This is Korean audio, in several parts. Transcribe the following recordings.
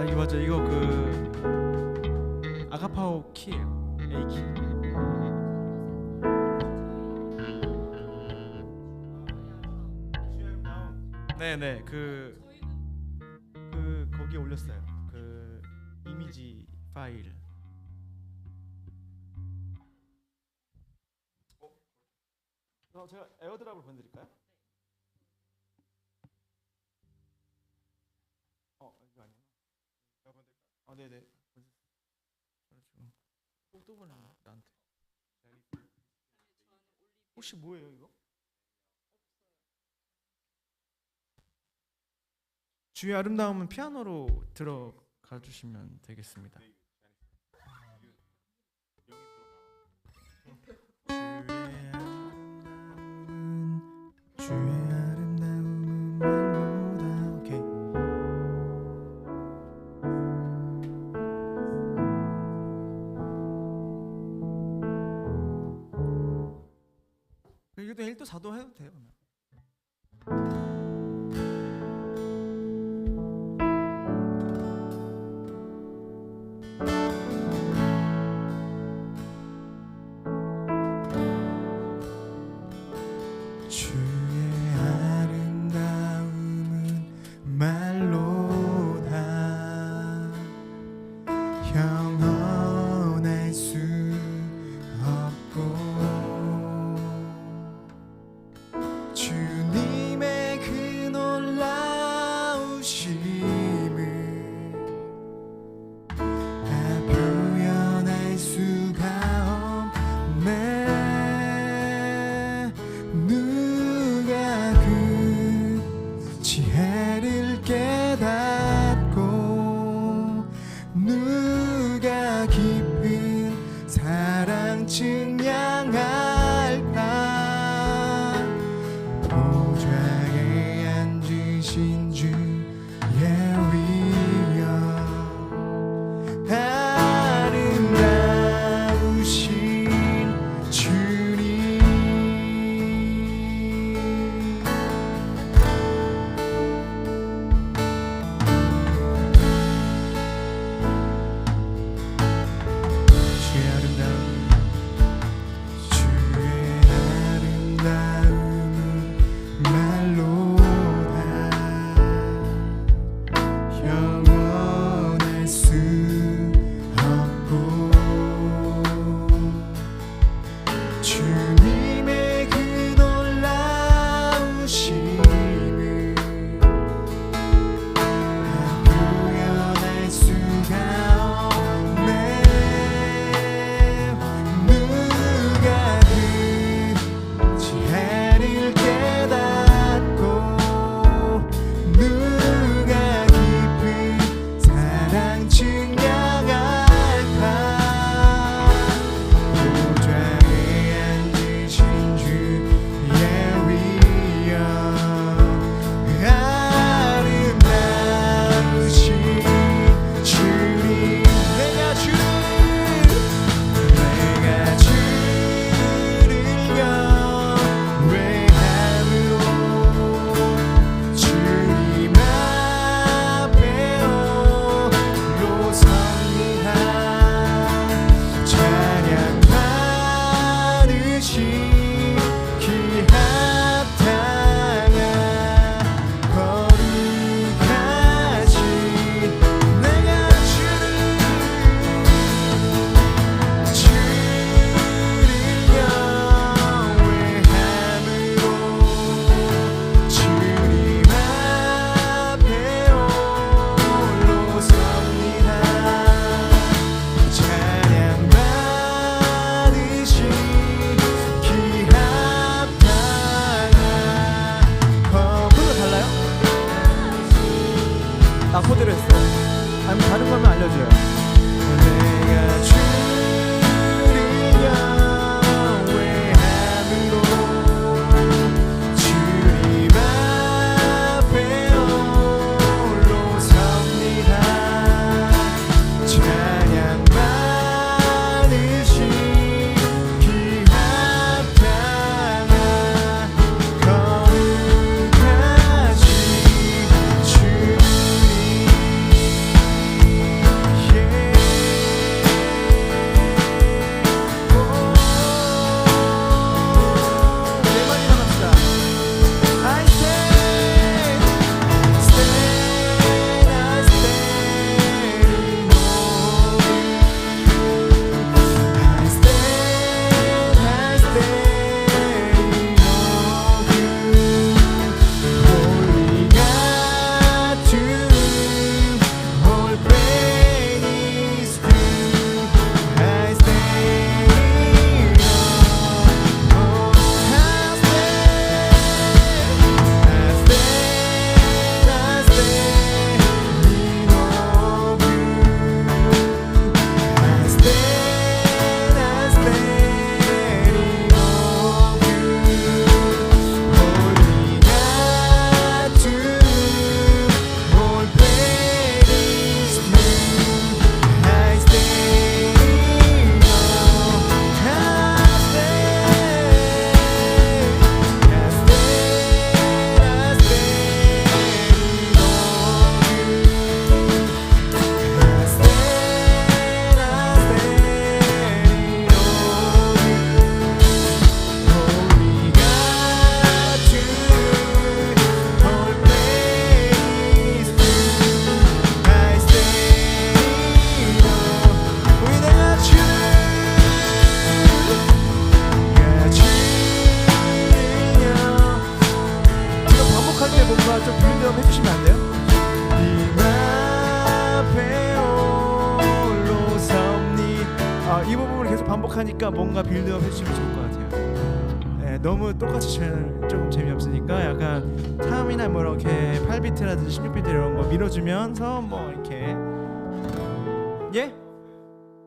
아 이거 맞아 이거 그 아가파오 키예요 A 키. 네네 그. 네네. 또 보내 나한테. 혹시 뭐예요 이거? 주의 아름다움은 피아노로 들어가 주시면 되겠습니다. 주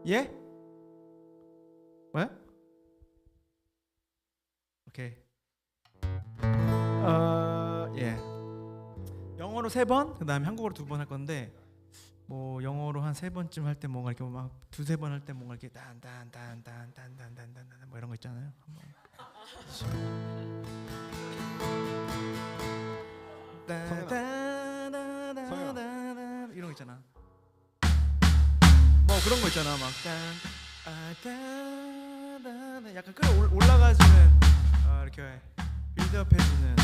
예? 뭐야? 오케이 어, 예. 영어로 세 번, 그다음에 한국어로 두 번 할 건데 뭐 영어로 한 세 번쯤 할 때 뭔가 이렇게 막 두세 번 할 때 뭔가 이렇게 딴딴딴딴딴딴딴딴 뭐 이런 거 있잖아요. 한번. 이런 거 있잖아. 뭐 그런 거 있잖아. 막 딴아따다다 약간 끌어 올- 올라가주는 어, 이렇게 빌드업 해주는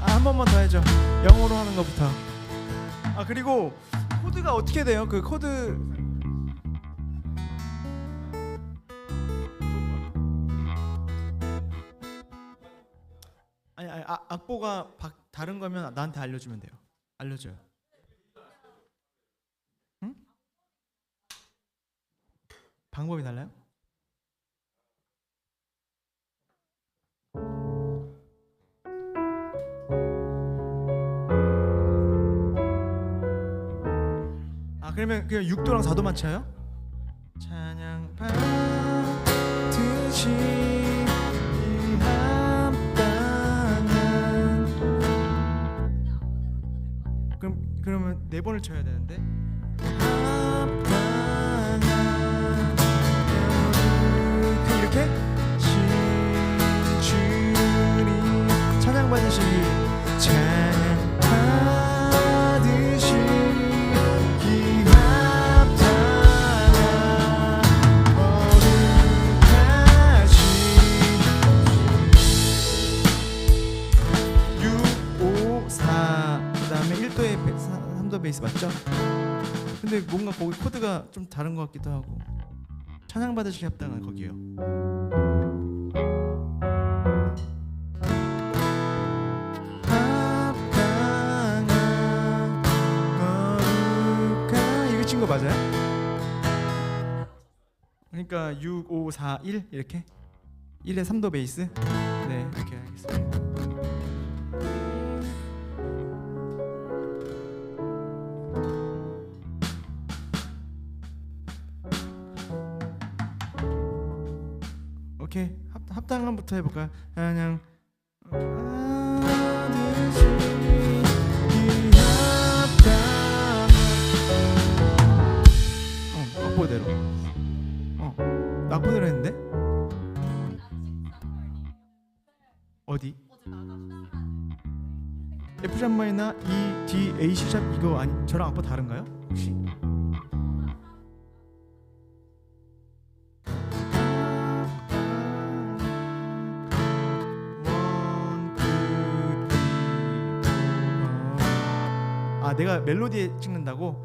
아, 한 번만 더 해줘. 영어로 하는 것부터. 아 그리고 코드가 어떻게 돼요? 그 코드 아니, 아니 아, 악보가 바, 다른 거면 나한테 알려주면 돼요. 알려줘요. 방법이 달라요? 아 그러면 그냥 6도랑 4도만 쳐요? 찬양 받듯이 그러면 네 번을 쳐야 되는데 합당한 그 이렇게? 신주님 찬양 받으시 찬양 받으시 기 합당한 거룩하신 6, 5, 4 그다음에 1도의 3도 베이스 맞죠? 근데 뭔가 거기 코드가 좀 다른 것 같기도 하고 찬양 받으시기 합당한 거기요. 거룩한 이거 친거 맞아요? 그러니까 6, 5, 4, 1 이렇게 1에 3도 베이스 네 합, 합당함부터 해볼까? 그냥. 어 악보대로 어 악보대로 했는데 어디? F 샵 마이나 E D A C 샵 이거 아니 저랑 악보 다른가요? 혹시? 내가 멜로디에 찍는다고?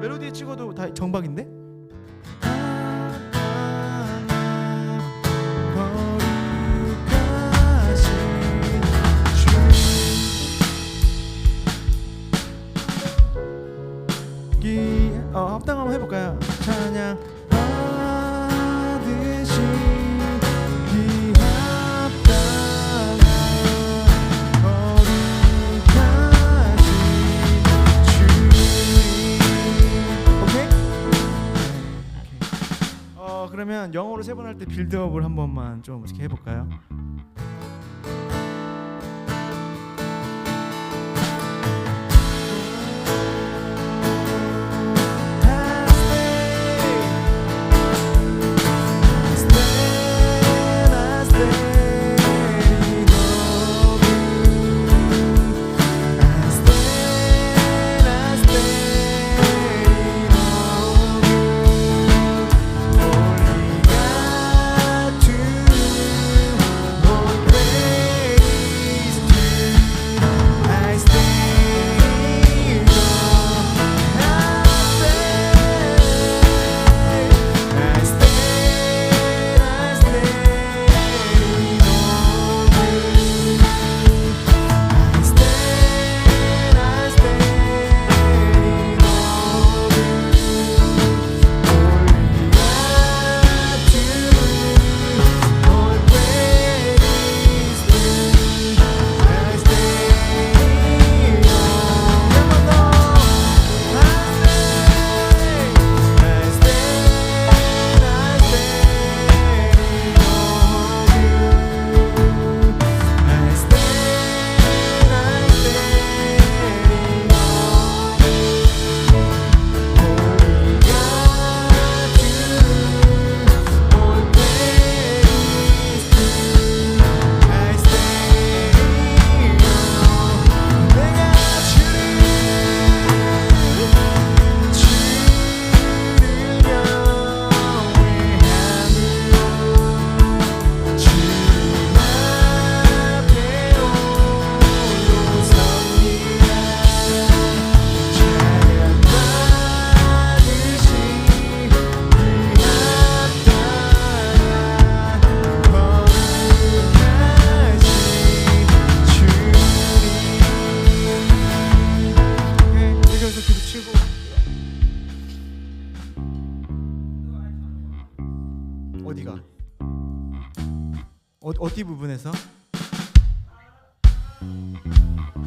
멜로디에 찍어도 다 정박인데? 그러면 영어로 세 번 할 때 빌드업을 한 번만 좀 어떻게 해볼까요?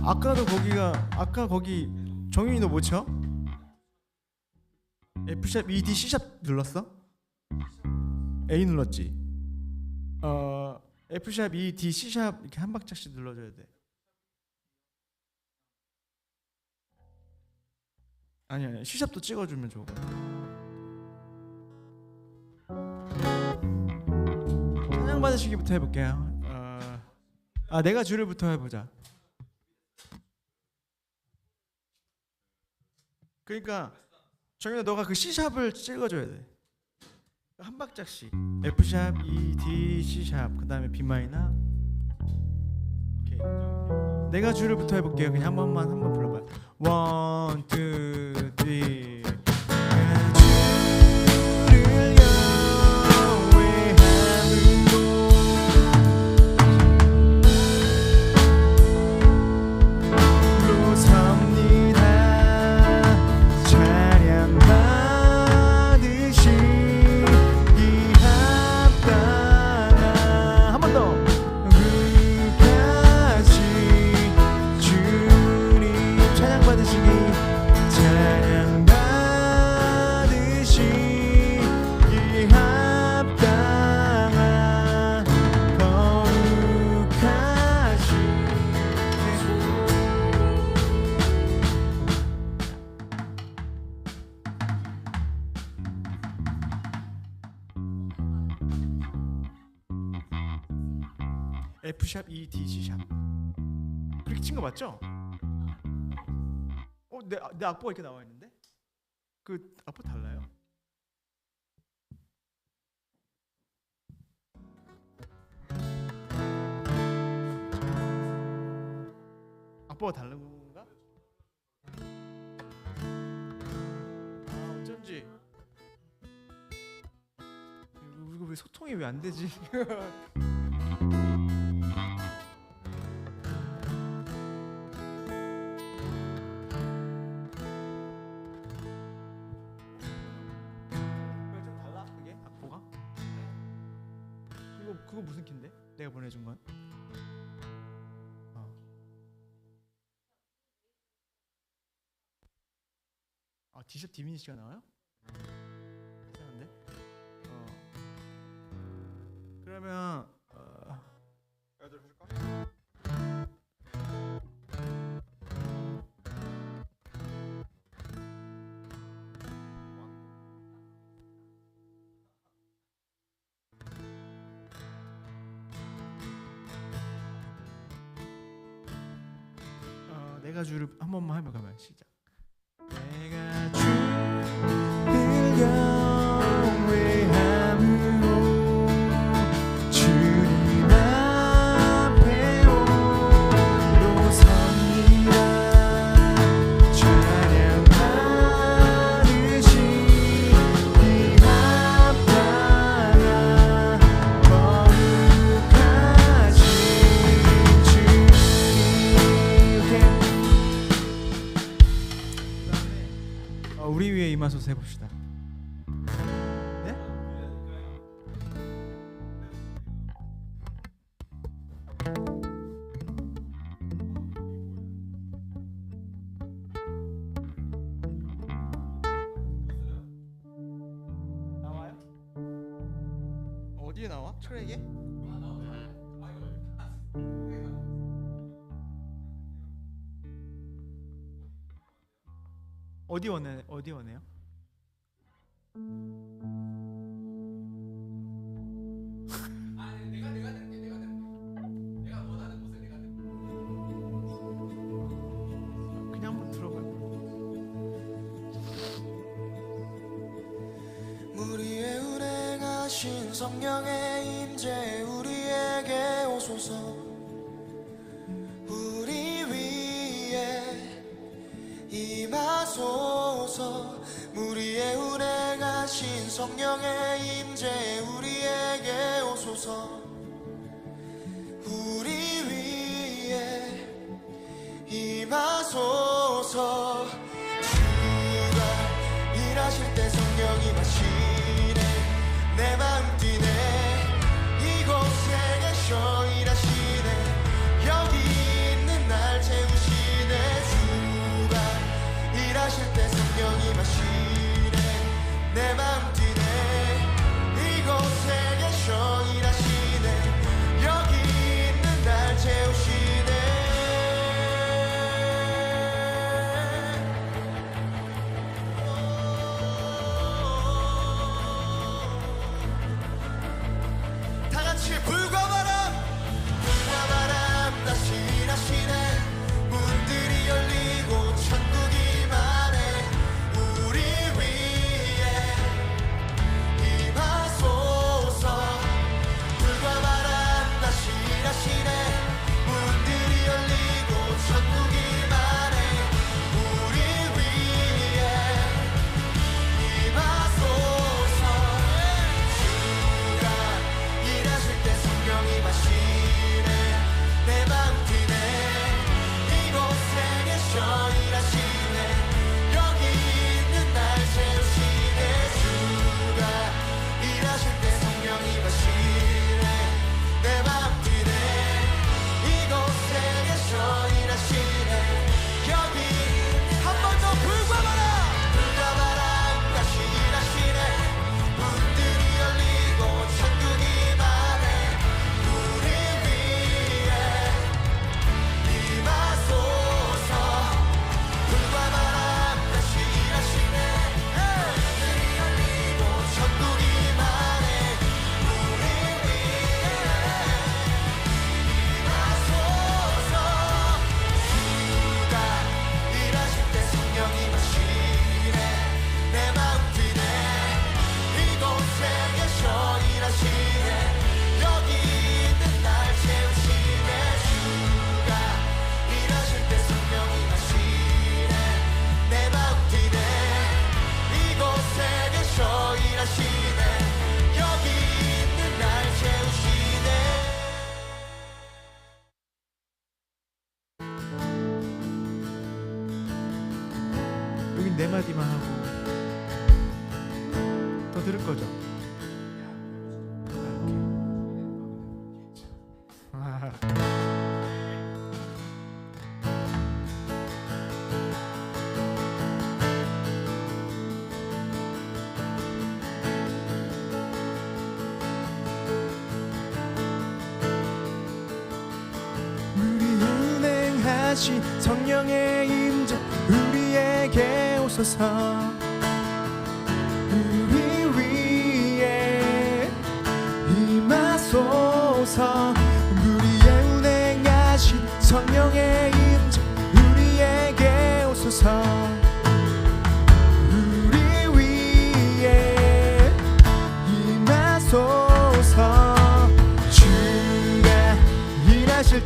아까도 거기가 아까 거기 정윤이 너못 쳐? F샵 E D C샵 눌렀어? A 눌렀지. 어 F샵 E D C샵 이렇게 한 박자씩 눌러줘야 돼. 아니 아니 C샵도 찍어주면 좋아. 찬양 받으시기부터 해볼게요. 아 내가 주를부터 해보자. 그러니까 정윤아 너가 그 C샵을 찍어줘야 돼. 한 박자씩. F샵, E, D, C샵 그 다음에 B 마이너. 오케이. 내가 줄을부터 해볼게요. 그냥 한 번만 한 번 불러봐 1, 2, 3 F샵 E D C샵 그렇게 친 거 맞죠? 어, 내, 내 악보가 이렇게 나와 있는데 그 악보 달라요? 악보가 다른 건가? 아 어쩐지 이거 왜 소통이 왜 안 되지? 아 D샵 디미니시가 나와요? 이상한데? 어. 그러면 어. 어, 내가 주를 한 번만 해봐 가면 시작. 어디 원해? 어디 운행하신 성령의 임재 성령이 마시네. 내 마음 다시 성령의 임재 우리에게 오소서. 우리 위에 임하소서. 우리의 운행하신 성령의 임재 우리에게 오소서.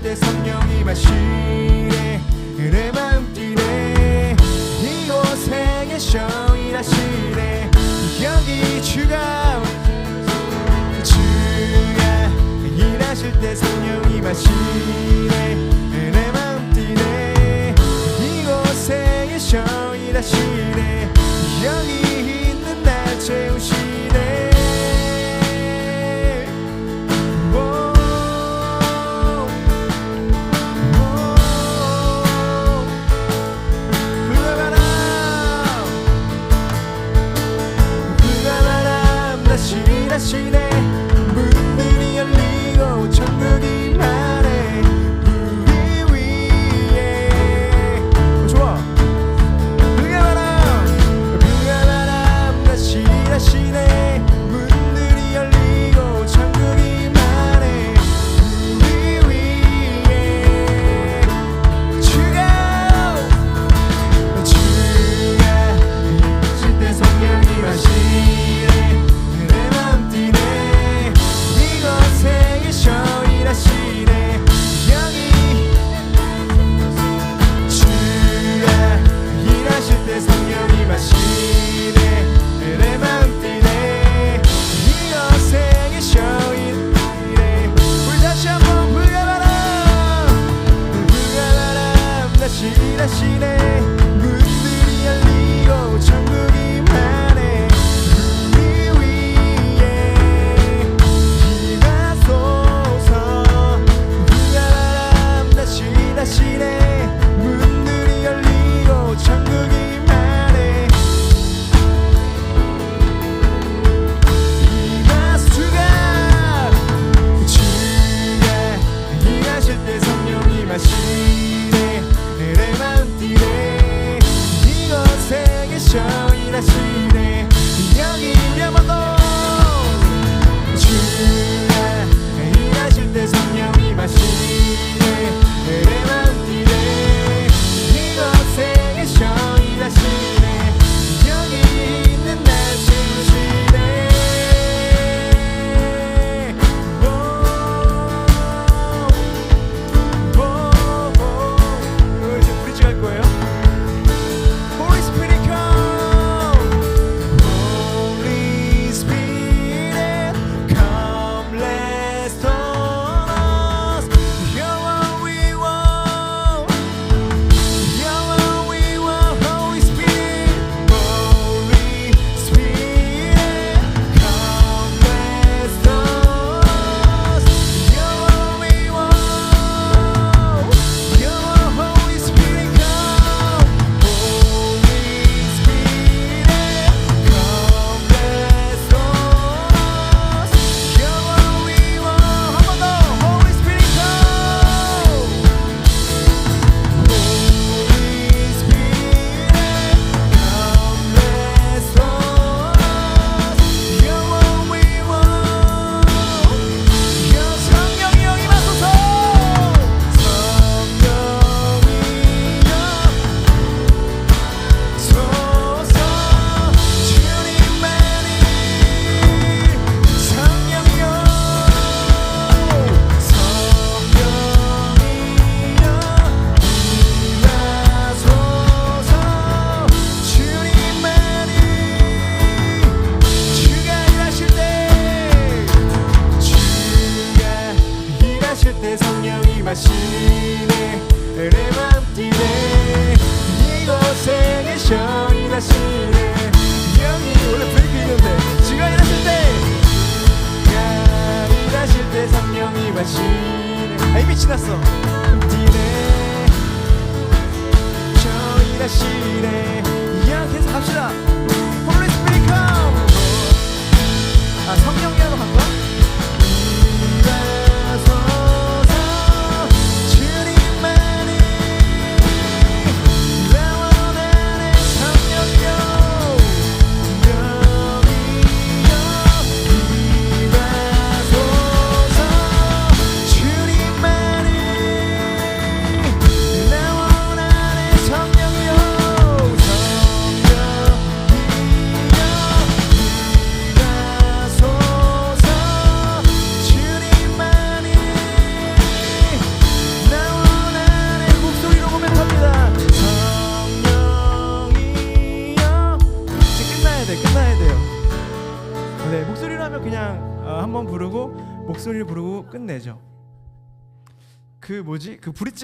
때 성령 마시네 내 마음 뛰네 이곳에계셔 일하시네 여기 주가 주가 일하실 때 성령이 마시네 내 마음 뛰네 이곳에계셔 일하시네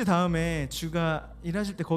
다음에 주가 일하실 때 거기